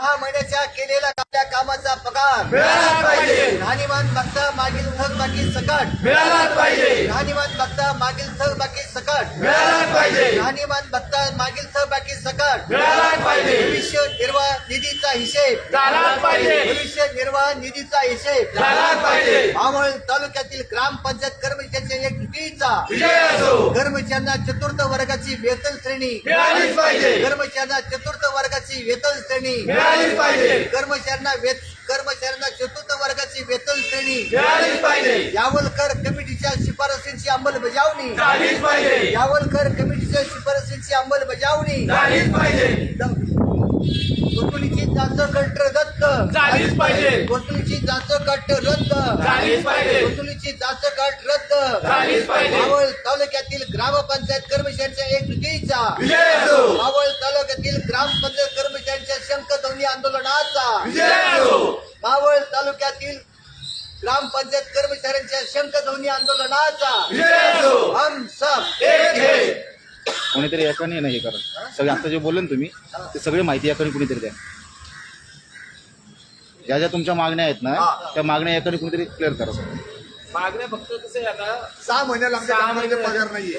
सहा महिन्याच्या केलेल्या आपल्या कामाचा पगार. मिळालाच पाहिजे. राहणीमान बघता मागील थकबाकी सकट. मिळालाच पाहिजे. राहणीमान बघता मागील थकबाकी सकट. मिळालाच पाहिजे. राहणीमान बघता मागील थकबाकी सकट. मिळालाच पाहिजे. भविष्य निर्वाह निधीचा हिशेब. झालाच पाहिजे. भविष्य निर्वाह निधीचा हिशेब. झालाच पाहिजे. मावळ तालुक्यातील ग्रामपंचायत कर्मचाऱ्यांच्या एक विजय असो. कर्मचाऱ्यांना चतुर्थ वर्गाची वेतन श्रेणी. मिळालीच पाहिजे. कर्मचाऱ्यांना चतुर्थ वर्गाची वेतन श्रेणी. मिळालीच पाहिजे. कर्मचाऱ्यांना वेत कर्मचाऱ्यांना चतुर्थ वर्गाची वेतन श्रेणी. मिळालीच पाहिजे. यावलकर कमिटीच्या शिफारसींची अंमलबजावणी. झालीच पाहिजे. यावलकर कमिटीच्या शिफारसींची अंमलबजावणी. झालीच पाहिजे. वसुलीची जास्त कट रद्द झालीच पाहिजे. वसुलीची जास्त कट रद्द. झालीच पाहिजे. वसुलीची जास्त कट रद्द. झालीच पाहिजे. मावळ तालुक्यातील ग्रामपंचायत कर्मचाऱ्यांच्या एक युतीचा विजय असो. मावळ तालुक्यातील ग्रामपंचायत कर्मचाऱ्यांच्या शंखध्वनी आंदोलनाचा. मावळ तालुक्यातील ग्रामपंचायत कर्मचाऱ्यांच्या शंखध्वनी आंदोलनाचा विजय असो हम सब एक हे. कोणीतरी याकडे नाही हे करा. सगळे आता जे बोलले ना तुम्ही ते सगळी माहिती याकडे कुणीतरी द्या. ज्या ज्या तुमच्या मागण्या आहेत ना त्या मागण्या याकडे कुणीतरी क्लिअर करा सगळं. मागण्या फक्त कसं आहे आता सहा महिन्याला आमच्या कामाचे पगार नाहीये.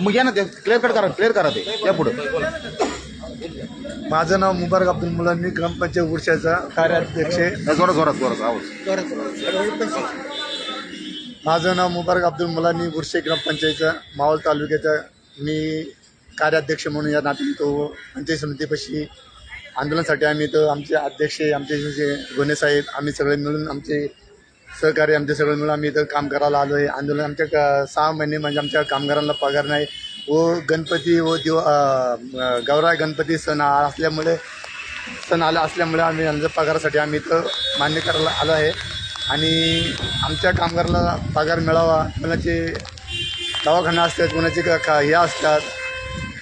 मग या ना ते क्लिअर कट करा क्लिअर करा ते. या पुढे. माझं नाव मुबारक अब्दुल मुलांनी ग्रामपंचायत वर्षाचा कार्याध्यक्ष आहे. जोरात जोरात जोरात आवाज माझं नाव मुबारक अब्दुल मुलांनी बुरशे ग्रामपंचायतचा मावळ तालुक्याचा मी कार्याध्यक्ष म्हणून या नात्याने तो पंचायत समितीपाशी आंदोलनासाठी आम्ही इथं आमचे अध्यक्ष आमचे जे साहेब आम्ही सगळे मिळून आमचे सहकारी आमचे सगळे मिळून आम्ही इथं काम करायला आलो आहे. आंदोलन आमच्या क- सहा महिने म्हणजे आमच्या कामगारांना पगार नाही. व गणपती व दिव गौराय गणपती सण असल्यामुळे सण आला असल्यामुळे आम्ही आमच्या पगारासाठी आम्ही इथं मान्य करायला आलो आहे. आणि आमच्या कामगाराला पगार मिळावा कोणाचे दवाखाना असतात कोणाचे का हे असतात.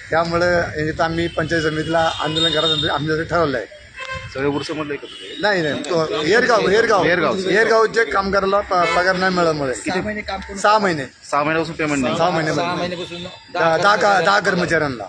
त्यामुळे इथं आम्ही पंचायत समितीला आंदोलन करायचं आम्ही ठरवलं आहे. सगळे वर्ष म्हटलं एकत्र आहे. नाही नाही तो हेरगाव हेरगाव हेरगाव. हेरगावच्या कामगाराला प- पगार नाही मिळाल्यामुळे. सहा महिने सहा महिन्यापासून पेमेंट नाही. सहा महिने दहा दहा कर्मचाऱ्यांना.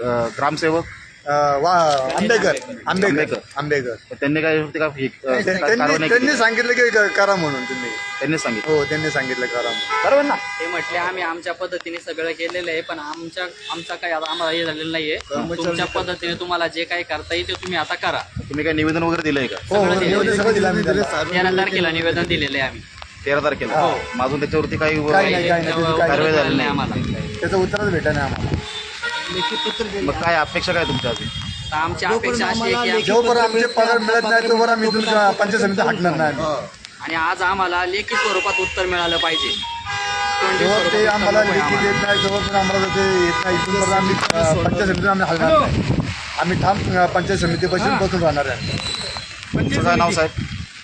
अं, ग्रामसेवक? वा आंबेकर आंबेकर आंबेकर. त्यांनी काय ते का हे- अं, कारवाई त्यांनी नाही त्यांनी केली? सांगितलं की क- करा म्हणून तुम्ही. त्यांनी सांगितलं. हो त्यांनी सांगितलं करा म्हणून. बरोबर ना? ते म्हटले आम्ही आमच्या पद्धतीने सगळं केलेलं आहे पण आमच्या आमचा काही आता आम्हाला हे झालेलं नाहीये. तुमच्या पद्धतीने तुम्हाला जे काही करता येईल ते तुम्ही आता करा. तुम्ही काय निवेदन वगैरे दिलंय का? हो हो निवेदन सगळं दिलं आम्ही त्यांना. तेरा तारखेला निवेदन दिलेलं आहे आम्ही. तेरा तारखेला? हो. माझून त्याच्यावरती काही काही नाही, काही नाही, त्याचं काही कारवाई झाली नाही. नाही आम्हाला. त्याचं उत्तरच भेटा नाही आम्हाला. मग काय अपेक्षा काय तुमच्या अजून? तर आमची अपेक्षा अशी आहे की आम्ही- जोपर्यंत आमचे पगार मिळत नाही तोवर आम्ही तुमच्या पंचायत समिती हटणार नाही. आणि आज आम्हाला लेखी स्वरूपात उत्तर मिळालं पाहिजे. तोंडी जेव्हा ते स्वरूपात आम्हाला उत्तर नको आहे लिखित आम्हाला. देत नाही जोपर्यंत आम्हाला ते येत नाही. इथून परत आम्ही अं, पंचायत समितीत आम्ही हलणार नाही. आम्ही ठाम अं, पंचायत समितीपासून बसून राहणार आहे. तुमचं काय नाव साहेब?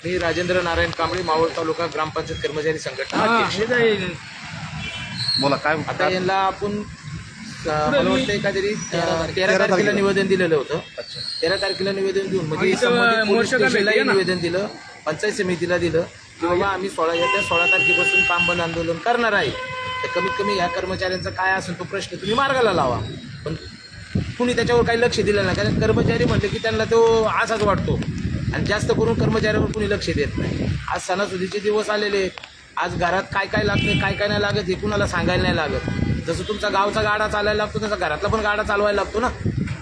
मी राजेंद्र नारायण कांबळे मावळ तालुका ग्रामपंचायत कर्मचारी संघटना. अध्यक्ष. बोला काय आता यांना आपण मला वाटतं काहीतरी तेरा तारखेला निवेदन दिलेलं होतं. तेरा तारखेला निवेदन देऊन म्हणजे संबंधित पोलीस स्टेशनलाही निवेदन दिलं पंचायत समितीला दिलं की बाबा आम्ही सोळा येत्या सोळा तारखेपासून काम बंद आंदोलन करणार आहे. तर कमीत कमी ह्या कर्मचाऱ्यांचा काय असेल तो प्रश्न तुम्ही मार्गाला लावा. पण कुणी त्याच्यावर काही लक्ष दिलं नाही कारण कर्मचारी म्हटले की त्यांना तो असाच वाटतो. आणि जास्त करून कर्मचाऱ्यावर कुणी लक्ष देत नाही. आज सणासुदीचे दिवस आलेले. आज घरात काय काय लागतं काय काय नाही लागत हे कुणाला सांगायला नाही लागत. जसं तुमचा गावचा गाडा चालायला लागतो तसा घरातला पण गाडा चालवायला लागतो ना.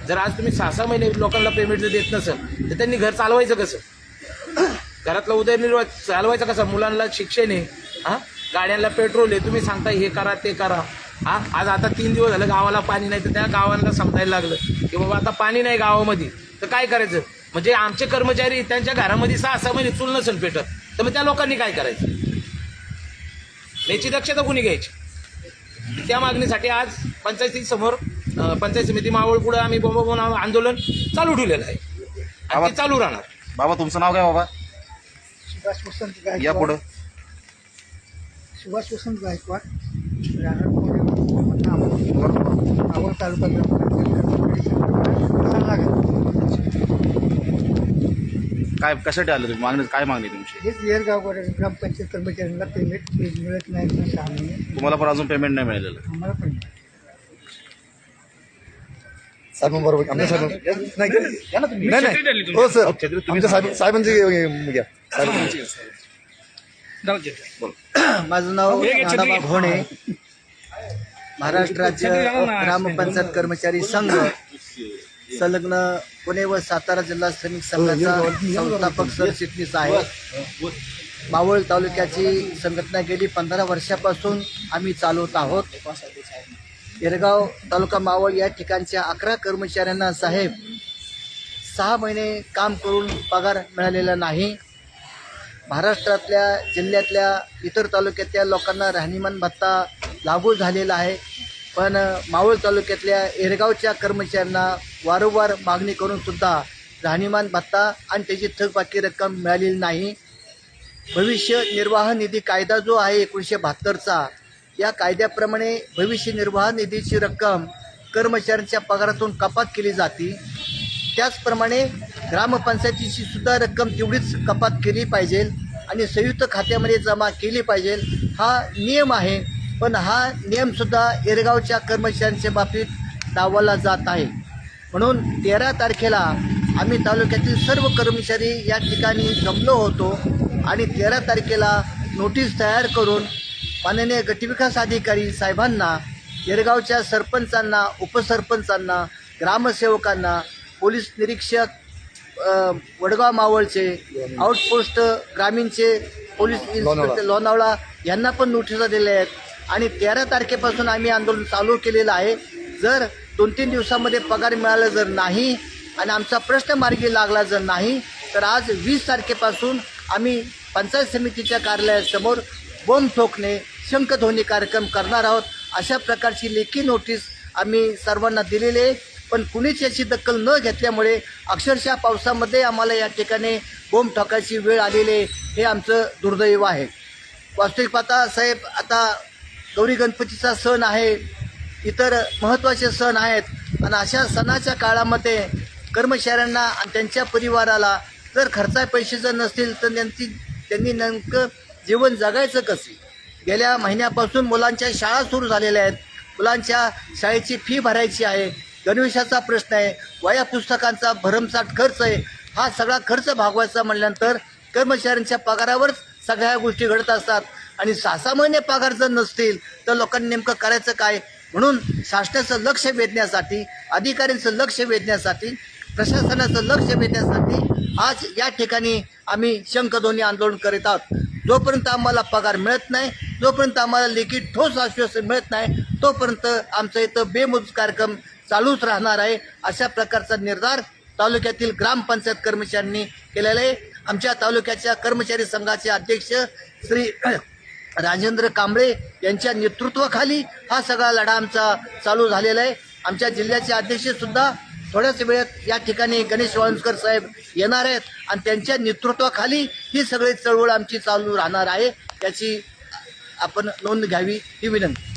जर आज तुम्ही सहा सहा महिने लोकांना पेमेंट जर देत नसेल तर त्यांनी घर चालवायचं कसं? घरातला उदरनिर्वाह चालवायचा कसा? मुलांना शिक्षण आहे हां? गाड्यांना पेट्रोल आहे तुम्ही सांगता हे करा ते करा. हां? आज आता तीन दिवस झालं गावाला पाणी नाही तर त्या गावांना समजायला लागलं की बाबा आता पाणी नाही गावामध्ये. तर काय करायचं? म्हणजे आमचे कर्मचारी त्यांच्या घरामध्ये सहा सहा महिने चूल नसेल पेटत तर मग त्या लोकांनी काय करायचं? याची दक्षता कुणी घ्यायची? त्या मागणीसाठी आज पंचायती समोर अं, पंचायत समिती मावळ पुढे आम्ही बोंबाबोन आंदोलन चालू ठेवलेलं आहे आणि ते चालू राहणार बाबा तुमचं नाव काय बाबा सुभाष वसंत या पुढं सुभाष वसंत गायकवाड राहणार कोणी मावळ तालुका ग्रामपंचायत काय कशासाठी आलं तुम्ही? मागणी काय मागणी तुमची? हेच येरगाव ग्रामपंचायत कर्मचाऱ्यांना पेमेंट मिळत नाही म्हणून सहा महिने तुम्हाला पण अजून पेमेंट नाही मिळालेलं. आम्हाला पण साहेबांबरोबर आमच्या साहेब नाही नाही नाही हो सर. आमच्या साहेब साहेबांची घे- घ्या. साहेबांची माझं नाव नानाबा घोणे महाराष्ट्र राज्य ग्रामपंचायत कर्मचारी संघ. संलग्न पुणे व सातारा जिल्हा श्रमिक संघाचा संस्थापक सरचिटणीस आहे. मावळ तालुक्याची संघटना गेली. पंधरा वर्षापासून आम्ही चालवत आहोत. येरगाव तालुका मावळ या ठिकाणच्या अकरा कर्मचाऱ्यांना साहेब सहा महिने काम करून पगार मिळालेला नाही. महाराष्ट्रातल्या जिल्ह्यातल्या इतर तालुक्यातल्या लोकांना राहणीमान भत्ता लागू झालेला आहे. पण मावळ तालुक्यातल्या एरगावच्या कर्मचाऱ्यांना वारंवार मागणी करून सुद्धा राहणीमान भत्ता आणि त्याची थकबाकी रक्कम मिळालेली नाही. भविष्य निर्वाह निधी कायदा जो आहे एकोणीसशे बहात्तरचा या कायद्याप्रमाणे भविष्य निर्वाह निधीची रक्कम कर्मचाऱ्यांच्या पगारातून कपात केली जाते. त्याचप्रमाणे ग्रामपंचायतीची सुद्धा रक्कम तेवढीच कपात केली पाहिजे आणि संयुक्त खात्यामध्ये जमा केली पाहिजे हा नियम आहे. पण हा नियमसुद्धा एरगावच्या कर्मचाऱ्यांच्या बाबतीत डावला जात आहे. म्हणून तेरा तारखेला आम्ही तालुक्यातील सर्व कर्मचारी या ठिकाणी जमलो होतो आणि तेरा तारखेला नोटीस तयार करून माननीय गटविकास अधिकारी साहेबांना येरगावच्या सरपंचांना उपसरपंचांना ग्रामसेवकांना पोलीस निरीक्षक वडगाव मावळचे आउटपोस्ट ग्रामीणचे पोलीस इन्स्पेक्टर लोणावळा यांना पण नोटिसा दिल्या आहेत. आणि तेरा तारखेपासून आम्ही आंदोलन चालू केलेलं आहे. जर दोन तीन दिवसामध्ये पगार मिळाला जर नाही आणि आमचा प्रश्न मार्गी लागला जर नाही तर आज वीस तारखेपासून आम्ही पंचायत समितीच्या कार्यालयासमोर बोंब ठोकणे शंखध्वनी कार्यक्रम करणार आहोत. अशा प्रकारची लेखी नोटीस आम्ही सर्वांना दिलेली आहे. पण कुणीच याची दखल न घेतल्यामुळे अक्षरशः पावसामध्ये आम्हाला या ठिकाणी बोंब ठोकायची वेळ आलेली आहे. हे आमचं दुर्दैव आहे. वास्तविक पाहता साहेब आता गौरी गणपतीचा सण आहे. इतर महत्त्वाचे सण आहेत. आणि अशा सणाच्या काळामध्ये कर्मचाऱ्यांना आणि त्यांच्या परिवाराला जर खर्चा पैसे जर नसतील तर त्यांची त्यांनी नेमकं जीवन जगायचं कसे? गेल्या महिन्यापासून मुलांच्या शाळा सुरू झालेल्या आहेत. मुलांच्या शाळेची फी भरायची आहे. गणवेशाचा प्रश्न आहे. वया पुस्तकांचा भरमसाठ खर्च आहे. हा सगळा खर्च भागवायचा म्हणल्यानंतर कर्मचाऱ्यांच्या पगारावरच सगळ्या गोष्टी घडत असतात. आणि सहा सहा महिने पगार जर नसतील तर लोकांनी नेमकं करायचं काय? म्हणून शासनाचं लक्ष वेधण्यासाठी अधिकाऱ्यांचं लक्ष वेधण्यासाठी प्रशासनाचं लक्ष वेधण्यासाठी आज या ठिकाणी आम्ही शंखध्वनी आंदोलन करीत आहोत. जोपर्यंत आम्हाला पगार मिळत नाही जोपर्यंत आम्हाला लेखी ठोस आश्वासन मिळत नाही तोपर्यंत आमचं इथं बेमुज कार्यक्रम चालूच राहणार आहे अशा प्रकारचा निर्धार तालुक्यातील ग्रामपंचायत कर्मचाऱ्यांनी केलेला आहे. आमच्या तालुक्याच्या कर्मचारी संघाचे अध्यक्ष श्री राजेंद्र कांबळे यांच्या नेतृत्वाखाली हा सगळा लढा आमचा चालू झालेला आहे. आमच्या जिल्ह्याचे अध्यक्ष सुद्धा थोड्याच वेळात या ठिकाणी गणेश वाळुंजकर साहेब येणार आहेत आणि त्यांच्या नेतृत्वाखाली ही सगळी चळवळ आमची चालू राहणार आहे. याची आपण नोंद घ्यावी ही विनंती.